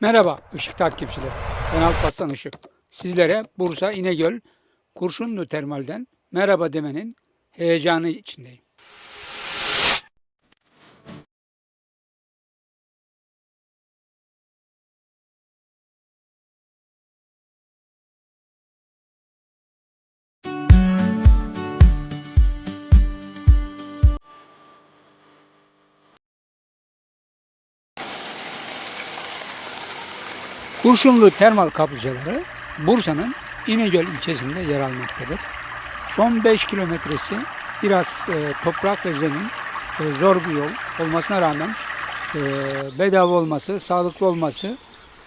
Merhaba Işık takipçileri. Ben Alparslan Işık. Sizlere Bursa İnegöl Kurşunlu Termal'den merhaba demenin heyecanı içindeyim. Kurşunlu Termal Kaplıcaları Bursa'nın İnegöl ilçesinde yer almaktadır. Son 5 kilometresi biraz e, toprak ve zemin e, zor bir yol olmasına rağmen e, bedava olması, sağlıklı olması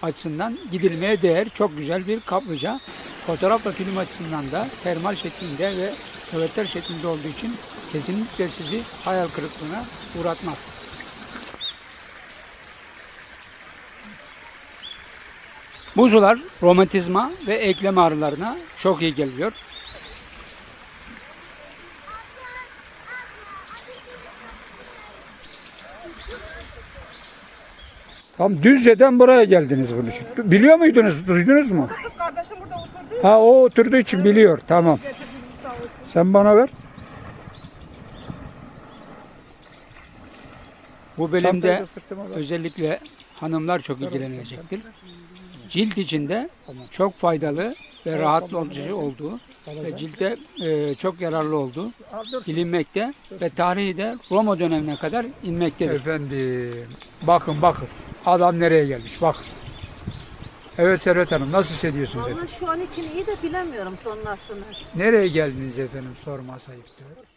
açısından gidilmeye değer çok güzel bir kaplıca. Fotoğraf ve film açısından da termal şeklinde ve küvetler şeklinde olduğu için kesinlikle sizi hayal kırıklığına uğratmaz. Bu sular romatizma ve eklem ağrılarına çok iyi geliyor. Tam Düzce'den buraya geldiniz bunun için. Biliyor muydunuz, duydunuz mu? Kız kardeşim burada oturdu. Ha o oturduğu için biliyor. Tamam. Sen bana ver. Bu bölümde özellikle hanımlar çok ilgilenecektir. Cilt içinde çok faydalı ve rahatlatıcı olduğu ve cilde e, çok yararlı olduğu bilinmekte ve tarihi de Roma dönemine kadar inmektedir. Efendim bakın bakın adam nereye gelmiş bakın. Evet Servet Hanım nasıl hissediyorsunuz efendim? Valla şu an için iyi de bilemiyorum sonrasını. Nereye geldiniz efendim sorma ayıptır.